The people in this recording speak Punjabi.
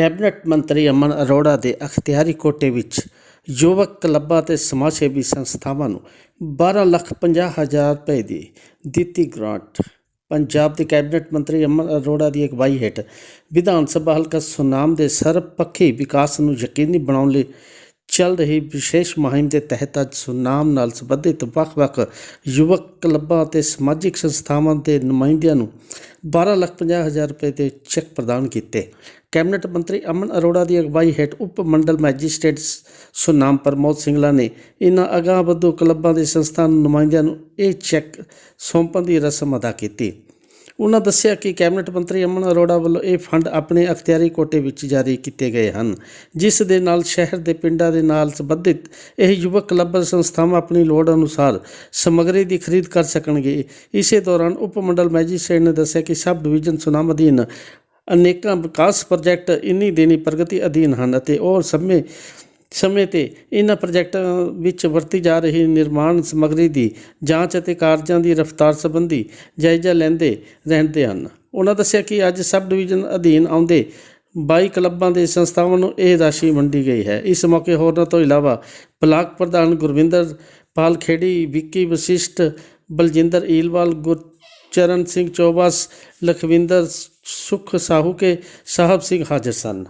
ਕੈਬਨਿਟ ਮੰਤਰੀ ਅਮਨ ਅਰੋੜਾ ਦੇ ਅਖਤਿਆਰੀ ਕੋਟੇ ਵਿੱਚ ਯੁਵਕ ਕਲੱਬਾਂ ਤੇ ਸਮਾਜ ਸੇਵੀ ਸੰਸਥਾਵਾਂ ਨੂੰ 12 ਲੱਖ 50 ਹਜ਼ਾਰ ਰੁਪਏ ਦੀ ਦਿੱਤੀ ਗ੍ਰਾਂਟ। ਪੰਜਾਬ ਦੇ ਕੈਬਨਿਟ ਮੰਤਰੀ ਅਮਨ ਅਰੋੜਾ ਦੀ ਅਗਵਾਈ ਹੇਠ ਵਿਧਾਨ ਸਭਾ ਹਲਕਾ ਸੁਨਾਮ ਦੇ ਸਰਬਪੱਖੀ ਵਿਕਾਸ ਨੂੰ ਯਕੀਨੀ ਬਣਾਉਣ ਲਈ ਚੱਲ ਰਹੀ ਵਿਸ਼ੇਸ਼ ਮੁਹਿੰਮ ਦੇ ਤਹਿਤ ਅੱਜ ਸੁਨਾਮ ਨਾਲ ਸੰਬੰਧਿਤ ਵੱਖ-ਵੱਖ ਯੁਵਕ ਕਲੱਬਾਂ ਅਤੇ ਸਮਾਜਿਕ ਸੰਸਥਾਵਾਂ ਦੇ ਨੁਮਾਇੰਦਿਆਂ ਨੂੰ 12 ਲੱਖ 50 ਹਜ਼ਾਰ ਰੁਪਏ ਦੇ ਚੈੱਕ ਪ੍ਰਦਾਨ ਕੀਤੇ। ਕੈਬਨਿਟ ਮੰਤਰੀ ਅਮਨ ਅਰੋੜਾ ਦੀ ਅਗਵਾਈ ਹੇਠ ਉਪ ਮੰਡਲ ਮੈਜਿਸਟ੍ਰੇਟ ਸੁਨਾਮ ਪ੍ਰਮੋਦ ਸਿੰਗਲਾ ਨੇ ਇਨ੍ਹਾਂ ਅਗਾਂਹ ਵਧੂ ਕਲੱਬਾਂ ਦੇ ਸੰਸਥਾ ਨੁਮਾਇੰਦਿਆਂ ਨੂੰ ਇਹ ਚੈੱਕ ਸੌਂਪਣ ਦੀ ਰਸਮ ਅਦਾ ਕੀਤੀ। ਉਹਨਾਂ ਦੱਸਿਆ ਕਿ ਕੈਬਨਿਟ ਮੰਤਰੀ ਅਮਨ ਅਰੋੜਾ ਵੱਲੋਂ ਇਹ ਫੰਡ ਆਪਣੇ ਅਖਤਿਆਰੀ ਕੋਟੇ ਵਿੱਚ ਜਾਰੀ ਕੀਤੇ ਗਏ ਹਨ, ਜਿਸ ਦੇ ਨਾਲ ਸ਼ਹਿਰ ਦੇ ਪਿੰਡਾਂ ਦੇ ਨਾਲ ਸੰਬੰਧਿਤ ਇਹ ਯੁਵਕ ਕਲੱਬ ਸੰਸਥਾਵਾਂ ਆਪਣੀ ਲੋੜ ਅਨੁਸਾਰ ਸਮੱਗਰੀ ਦੀ ਖਰੀਦ ਕਰ ਸਕਣਗੇ। ਇਸੇ ਦੌਰਾਨ ਉਪ ਮੰਡਲ ਮੈਜਿਸਟ੍ਰੇਟ ਨੇ ਦੱਸਿਆ ਕਿ ਸਬ ਡਿਵੀਜ਼ਨ ਸੁਨਾਮ ਅਧੀਨ ਅਨੇਕਾਂ ਵਿਕਾਸ ਪ੍ਰੋਜੈਕਟ ਇੰਨੀ ਦੇਣੀ ਪ੍ਰਗਤੀ ਅਧੀਨ ਹਨ ਅਤੇ ਉਹ ਸਮੇਂ ਸਮੇਂ ਤੇ ਇਹਨਾਂ ਪ੍ਰੋਜੈਕਟਾਂ ਵਿੱਚ ਵਰਤੀ ਜਾ ਰਹੀ ਨਿਰਮਾਣ ਸਮੱਗਰੀ ਦੀ ਜਾਂਚ ਅਤੇ ਕਾਰਜਾਂ ਦੀ ਰਫ਼ਤਾਰ ਸੰਬੰਧੀ ਜਾਇਜ਼ਾ ਲੈਂਦੇ ਰਹਿੰਦੇ ਹਨ। ਉਹਨਾਂ ਦੱਸਿਆ ਕਿ ਅੱਜ ਸਬ ਡਿਵੀਜ਼ਨ ਅਧੀਨ ਆਉਂਦੇ 22 ਕਲੱਬਾਂ ਦੇ ਸੰਸਥਾਵਾਂ ਨੂੰ ਇਹ ਰਾਸ਼ੀ ਵੰਡੀ ਗਈ ਹੈ। ਇਸ ਮੌਕੇ ਹੋਰਨਾਂ ਤੋਂ ਇਲਾਵਾ ਬਲਾਕ ਪ੍ਰਧਾਨ ਗੁਰਵਿੰਦਰ ਪਾਲ ਖੇੜੀ, ਵਿੱਕੀ ਵਸਿਸ਼ਟ, ਬਲਜਿੰਦਰ ਈਲਵਾਲ, ਗੁਰਚਰਨ ਸਿੰਘ ਚੌਬਸ, ਲਖਵਿੰਦਰ ਸੁਖ ਸਾਹੂ ਕੇ ਸਾਹਿਬ ਸਿੰਘ ਹਾਜ਼ਰ ਸਨ।